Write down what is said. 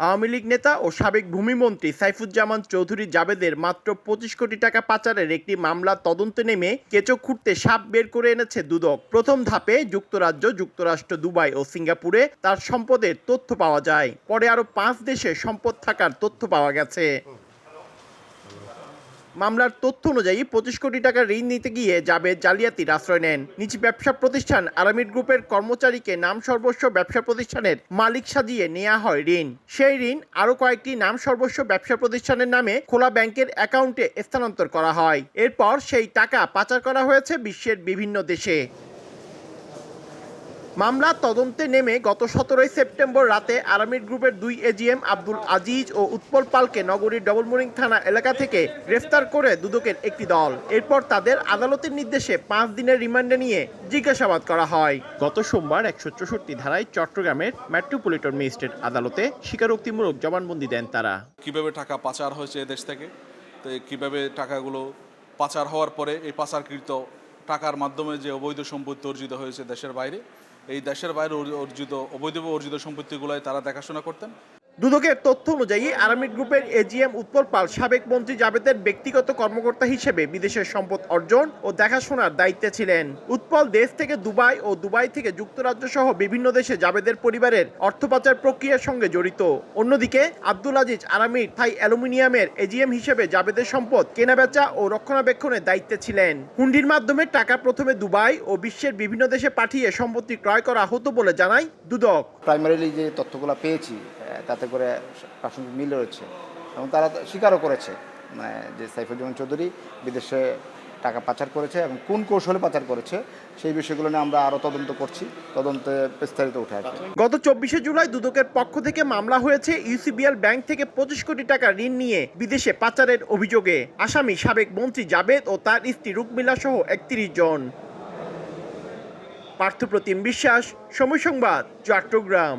আওয়ামী লীগ নেতা ও সাবেক ভূমিমন্ত্রী সাইফুজ্জামান চৌধুরী জাবেদের মাত্র পঁচিশ কোটি টাকা পাচারের একটি মামলা তদন্তে নেমে কেঁচো খুঁড়তে সাপ বের করে এনেছে দুদক। প্রথম ধাপে যুক্তরাজ্য, যুক্তরাষ্ট্র, দুবাই ও সিঙ্গাপুরে তার সম্পদের তথ্য পাওয়া যায়। পরে আরও পাঁচ দেশে সম্পদ থাকার তথ্য পাওয়া গেছে। মামলার তথ্য অনুযায়ী পঁচিশ কোটি টাকা ঋণ নিতে গিয়ে জাবেদ জালিয়াতির আশ্রয় নেন। নিজ ব্যবসা প্রতিষ্ঠান আরামিড গ্রুপের কর্মচারীকে নাম সর্বস্ব ব্যবসা প্রতিষ্ঠানের মালিক সাজিয়ে নেওয়া হয় ঋণ। সেই ঋণ আরও কয়েকটি নাম সর্বস্ব ব্যবসা প্রতিষ্ঠানের নামে খোলা ব্যাংকের অ্যাকাউন্টে স্থানান্তর করা হয়। এরপর সেই টাকা পাচার করা হয়েছে বিশ্বের বিভিন্ন দেশে। মামলা তদন্তে নেমে গত সতেরোই সেপ্টেম্বর রাতে আরামিড গ্রুপের দুই এজিএম আব্দুল আজিজ ও উৎপল পালকে নগরীর ডবলমুরিং থানা এলাকা থেকে গ্রেফতার করে দুদকের একটি দল। এরপর তাদের আদালতের নির্দেশে পাঁচ দিনের রিমান্ডে নিয়ে জিজ্ঞাসাবাদ করা হয়। গত সোমবার একশো চৌষট্টি ধারায় চট্টগ্রামের মেট্রোপলিটন ম্যাজিস্ট্রেট আদালতে স্বীকারোক্তিমূলক জবানবন্দি দেন তারা। কীভাবে টাকা পাচার হয়েছে এদেশ থেকে? তো কীভাবে টাকাগুলো পাচার হওয়ার পরে এই পাচারকৃত টাকার মাধ্যমে যে অবৈধ সম্পত্তি অর্জিত হয়েছে দেশের বাইরে, এই দেশের বাইরে অর্জিত, অবৈধ অর্জিত সম্পত্তিগুলোই তারা দেখাশোনা করতেন। দুদকের তথ্য অনুযায়ী আরামিড গ্রুপের এজিএম উৎপল পাল সাবেক মন্ত্রী জাবেদের ব্যক্তিগত কর্মকর্তা হিসেবে বিদেশের সম্পদ অর্জন ও দেখাশোনার দায়িত্বে ছিলেন। উৎপল দেশ থেকে দুবাই ও দুবাই থেকে যুক্তরাজ্য সহ বিভিন্ন দেশে জাবেদের পরিবারের অর্থ পাচার প্রক্রিয়ার সঙ্গে জড়িত। অন্যদিকে আব্দুল আজিজ আরামিড থাই অ্যালুমিনিয়ামের এজিএম হিসেবে জাবেদের সম্পদ কেনাবেচা ও রক্ষণাবেক্ষণের দায়িত্বে ছিলেন। হুন্ডির মাধ্যমে টাকা প্রথমে দুবাই ও বিশ্বের বিভিন্ন দেশে পাঠিয়ে সম্পত্তি ক্রয় করা হতো বলে জানায় দুদক। প্রাইমারিলি যে তথ্যগুলো পেয়েছি তাতে করে প্রাসঙ্গিক মিল রয়েছে এবং তারা স্বীকারও করেছে মানে যে সাইফুজ্জামান চৌধুরী বিদেশে টাকা পাচার করেছে এবং কোন কৌশলে পাচার করেছে সেই বিষয়গুলো নিয়ে আমরা আরও তদন্ত করছি, তদন্তে বিস্তারিত উঠে আসবে। গত চব্বিশে জুলাই দুদকের পক্ষ থেকে মামলা হয়েছে ইউসিবিএল ব্যাংক থেকে পঁচিশ কোটি টাকা ঋণ নিয়ে বিদেশে পাচারের অভিযোগে। আসামি সাবেক মন্ত্রী জাবেদ ও তার স্ত্রী রুকমিলা সহ একত্রিশ জন। পার্থপ্রতিম বিশ্বাস, সময় সংবাদ, চট্টগ্রাম।